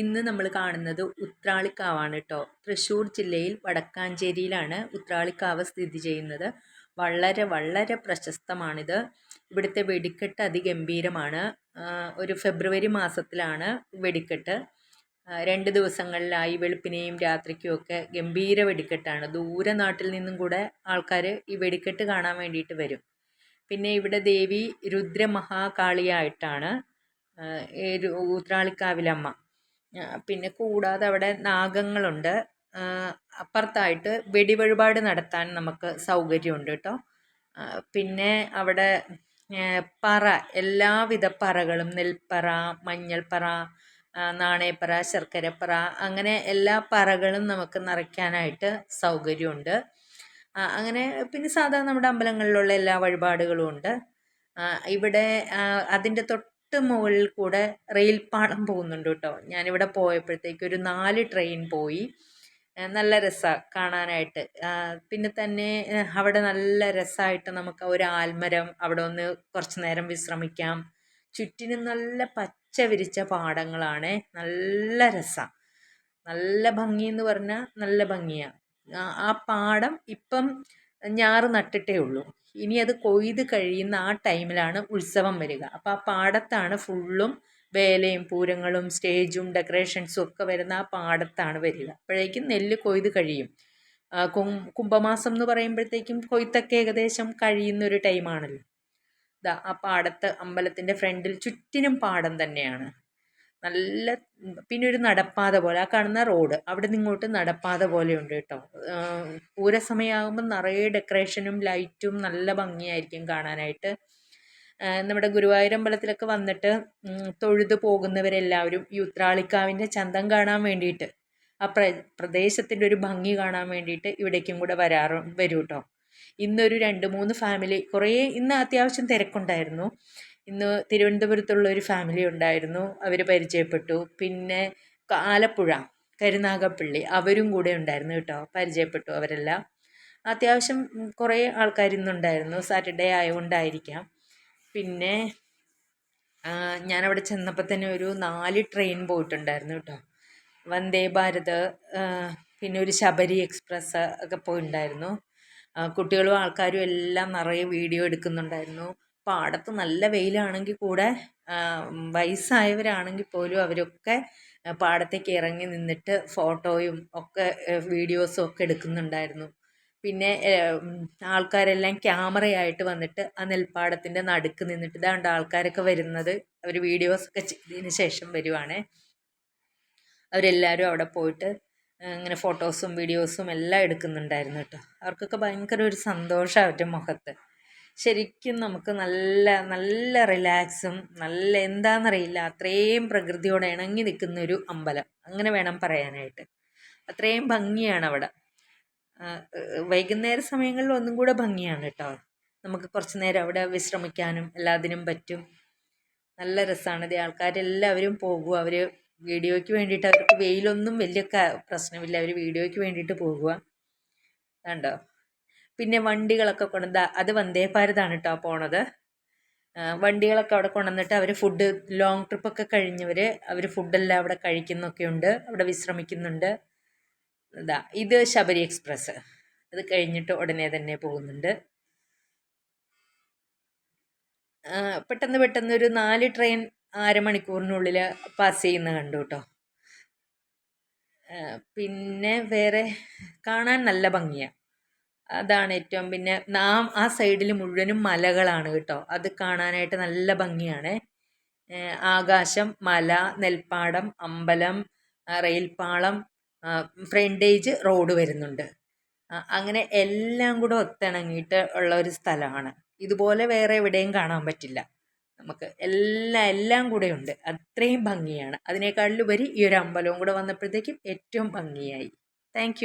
ഇന്ന് നമ്മൾ കാണുന്നത് ഉത്രാളിക്കാവാണ് കേട്ടോ തൃശ്ശൂർ ജില്ലയിൽ വടക്കാഞ്ചേരിയിലാണ് ഉത്രാളിക്കാവ് സ്ഥിതി ചെയ്യുന്നത്. വളരെ വളരെ പ്രശസ്തമാണിത്. ഇവിടുത്തെ വെടിക്കെട്ട് അതിഗംഭീരമാണ്. ഒരു ഫെബ്രുവരി മാസത്തിലാണ് വെടിക്കെട്ട്. രണ്ട് ദിവസങ്ങളിലായി വെളുപ്പിനെയും രാത്രിക്കും ഒക്കെ ഗംഭീര വെടിക്കെട്ടാണ്. ദൂരെ നാട്ടിൽ നിന്നും കൂടെ ആൾക്കാർ ഈ വെടിക്കെട്ട് കാണാൻ വേണ്ടിയിട്ട് വരും. പിന്നെ ഇവിടെ ദേവി രുദ്രമഹാകാളിയായിട്ടാണ് ഉത്രാളിക്കാവിലമ്മ. പിന്നെ കൂടാതെ അവിടെ നാഗങ്ങളുണ്ട്. അപ്പുറത്തായിട്ട് വെടിവഴിപാട് നടത്താൻ നമുക്ക് സൗകര്യമുണ്ട് കേട്ടോ. പിന്നെ അവിടെ പറ എല്ലാവിധ പറകളും നെൽപ്പറ മഞ്ഞൾപ്പറ നാണയപ്പറ ശർക്കരപ്പറ അങ്ങനെ എല്ലാ പറകളും നമുക്ക് നിറയ്ക്കാനായിട്ട് സൗകര്യമുണ്ട്. അങ്ങനെ പിന്നെ സാധാരണ നമ്മുടെ അമ്പലങ്ങളിലുള്ള എല്ലാ വഴിപാടുകളും ഉണ്ട്. ഇവിടെ അതിന്റെ തൊട്ട് തൊട്ട് മുകളിൽ കൂടെ റെയിൽ പാളം പോകുന്നുണ്ട് കേട്ടോ. ഞാനിവിടെ പോയപ്പോഴത്തേക്ക് ഒരു നാല് ട്രെയിൻ പോയി. നല്ല രസമാണ് കാണാനായിട്ട്. പിന്നെ തന്നെ അവിടെ നല്ല രസമായിട്ട് നമുക്ക് ഒരു ആൽമരം അവിടെ ഒന്ന് കുറച്ച് നേരം വിശ്രമിക്കാം. ചുറ്റിനും നല്ല പച്ച വിരിച്ച പാടങ്ങളാണ്. നല്ല രസമാണ് നല്ല ഭംഗി എന്ന് പറഞ്ഞാൽ നല്ല ഭംഗിയാണ് ആ പാടം ഇപ്പം ഞാറ് നട്ടിട്ടേ ഉള്ളൂ. ഇനി അത് കൊയ്ത് കഴിയുന്ന ആ ടൈമിലാണ് ഉത്സവം വരിക. അപ്പോൾ ആ പാടത്താണ് ഫുള്ളും വേലയും പൂരങ്ങളും സ്റ്റേജും ഡെക്കറേഷൻസും ഒക്കെ വരുന്ന ആ പാടത്താണ് വരിക. അപ്പോഴേക്കും നെല്ല് കൊയ്ത് കഴിയും. കുംഭമാസം എന്ന് പറയുമ്പോഴത്തേക്കും കൊയ്ത്തൊക്കെ ഏകദേശം കഴിയുന്ന ഒരു ടൈമാണല്ലോ ഇതാ ആ പാടത്ത് അമ്പലത്തിന്റെ ഫ്രണ്ടിൽ ചുറ്റിനും പാടം തന്നെയാണ്. നല്ല പിന്നെ ഒരു നടപ്പാത പോലെ ആ കാണുന്ന റോഡ് അവിടെ നിന്ന് ഇങ്ങോട്ട് നടപ്പാത പോലെയുണ്ട് കേട്ടോ. പൂര സമയമാകുമ്പോൾ നിറയെ ഡെക്കറേഷനും ലൈറ്റും നല്ല ഭംഗിയായിരിക്കും കാണാനായിട്ട്. നമ്മുടെ ഗുരുവായൂരമ്പലത്തിലൊക്കെ വന്നിട്ട് തൊഴുതു പോകുന്നവരെല്ലാവരും ഈ ഉത്രാളിക്കാവിന്റെ ചന്തം കാണാൻ വേണ്ടിയിട്ട് ആ പ്ര പ്രദേശത്തിന്റെ ഒരു ഭംഗി കാണാൻ വേണ്ടിയിട്ട് ഇവിടേക്കും കൂടെ വരാറ് വരും കേട്ടോ. ഇന്നൊരു രണ്ട് മൂന്ന് ഫാമിലി കുറേ ഇന്ന് അത്യാവശ്യം തിരക്കുണ്ടായിരുന്നു. ഇന്ന് തിരുവനന്തപുരത്തുള്ള ഒരു ഫാമിലി ഉണ്ടായിരുന്നു. അവർ പരിചയപ്പെട്ടു. പിന്നെ ആലപ്പുഴ കരുനാഗപ്പള്ളി അവരും കൂടെ ഉണ്ടായിരുന്നു കേട്ടോ. പരിചയപ്പെട്ടു അവരെല്ലാം. അത്യാവശ്യം കുറേ ആൾക്കാർ ഇന്നുണ്ടായിരുന്നു സാറ്റർഡേ ആയതുകൊണ്ടായിരിക്കാം പിന്നെ ഞാനവിടെ ചെന്നപ്പോൾ തന്നെ ഒരു നാല് ട്രെയിൻ പോയിട്ടുണ്ടായിരുന്നു കേട്ടോ. വന്ദേ ഭാരത് പിന്നെ ഒരു ശബരി എക്സ്പ്രസ് ഒക്കെ പോയിട്ടുണ്ടായിരുന്നു. കുട്ടികളും ആൾക്കാരും എല്ലാം നിറയെ വീഡിയോ എടുക്കുന്നുണ്ടായിരുന്നു. പാടത്ത് നല്ല വെയിലാണെങ്കിൽ കൂടെ വയസ്സായവരാണെങ്കിൽ പോലും അവരൊക്കെ പാടത്തേക്ക് ഇറങ്ങി നിന്നിട്ട് ഫോട്ടോയും ഒക്കെ വീഡിയോസും ഒക്കെ എടുക്കുന്നുണ്ടായിരുന്നു. പിന്നെ ആൾക്കാരെല്ലാം ക്യാമറയായിട്ട് വന്നിട്ട് ആ നെൽപ്പാടത്തിന്റെ നടുക്ക് നിന്നിട്ട് ഇതാണ്ട് ആൾക്കാരൊക്കെ വരുന്നത് അവർ വീഡിയോസൊക്കെ ചെയ്തതിന് ശേഷം വരുവാണേ. അവരെല്ലാവരും അവിടെ പോയിട്ട് ഇങ്ങനെ ഫോട്ടോസും വീഡിയോസും എല്ലാം എടുക്കുന്നുണ്ടായിരുന്നു കേട്ടോ. അവർക്കൊക്കെ ഭയങ്കര ഒരു സന്തോഷം അവരുടെ മുഖത്ത്. ശരിക്കും നമുക്ക് നല്ല നല്ല റിലാക്സും നല്ല എന്താണെന്നറിയില്ല അത്രയും പ്രകൃതിയോട് ഇണങ്ങി നിൽക്കുന്ന ഒരു അമ്പലം. അങ്ങനെ വേണം പറയാനായിട്ട്. അത്രയും ഭംഗിയാണ് അവിടെ വൈകുന്നേര സമയങ്ങളിൽ ഒന്നും കൂടെ ഭംഗിയാണ് കേട്ടോ നമുക്ക് കുറച്ച് നേരം അവിടെ വിശ്രമിക്കാനും എല്ലാത്തിനും പറ്റും. നല്ല രസമാണ് ഇത് ആൾക്കാരെല്ലാവരും പോകുക അവർ വീഡിയോയ്ക്ക് വേണ്ടിയിട്ട് അവർക്ക് വെയിലൊന്നും വലിയ പ്രശ്നമില്ല. അവർ വീഡിയോയ്ക്ക് വേണ്ടിയിട്ട് പോകുക കണ്ടോ? പിന്നെ വണ്ടികളൊക്കെ കൊണ്ടുവന്ന് അത് വന്ദേ ഭാരതാണ് കേട്ടോ പോണത് വണ്ടികളൊക്കെ അവിടെ കൊണ്ടുവന്നിട്ട് അവർ ഫുഡ് ലോങ് ട്രിപ്പൊക്കെ കഴിഞ്ഞവർ അവർ ഫുഡെല്ലാം അവിടെ കഴിക്കുന്നൊക്കെ ഉണ്ട് അവിടെ വിശ്രമിക്കുന്നുണ്ട്. ഇതാ ഇത് ശബരി എക്സ്പ്രസ് അത് കഴിഞ്ഞിട്ട് ഉടനെ തന്നെ പോകുന്നുണ്ട്. പെട്ടെന്ന് പെട്ടെന്ന് ഒരു നാല് ട്രെയിൻ അരമണിക്കൂറിനുള്ളിൽ പാസ് ചെയ്യുന്ന കണ്ടു കേട്ടോ പിന്നെ വേറെ കാണാൻ നല്ല ഭംഗിയാണ് അതാണ് ഏറ്റവും പിന്നെ നാം ആ സൈഡിൽ മുഴുവനും മലകളാണ് കേട്ടോ. അത് കാണാനായിട്ട് നല്ല ഭംഗിയാണ്. ആകാശം മല നെൽപ്പാടം അമ്പലം റെയിൽപ്പാളം ഫ്രണ്ടേജ് റോഡ് വരുന്നുണ്ട്. അങ്ങനെ എല്ലാം കൂടെ ഒത്തിണങ്ങിയിട്ട് ഉള്ള ഒരു സ്ഥലമാണ്. ഇതുപോലെ വേറെ എവിടെയും കാണാൻ പറ്റില്ല. നമുക്ക് എല്ലാം എല്ലാം കൂടെ ഉണ്ട്. അത്രയും ഭംഗിയാണ്. അതിനേക്കാളിലുപരി ഈ ഒരു അമ്പലവും കൂടെ വന്നപ്പോഴത്തേക്കും ഏറ്റവും ഭംഗിയായി. താങ്ക്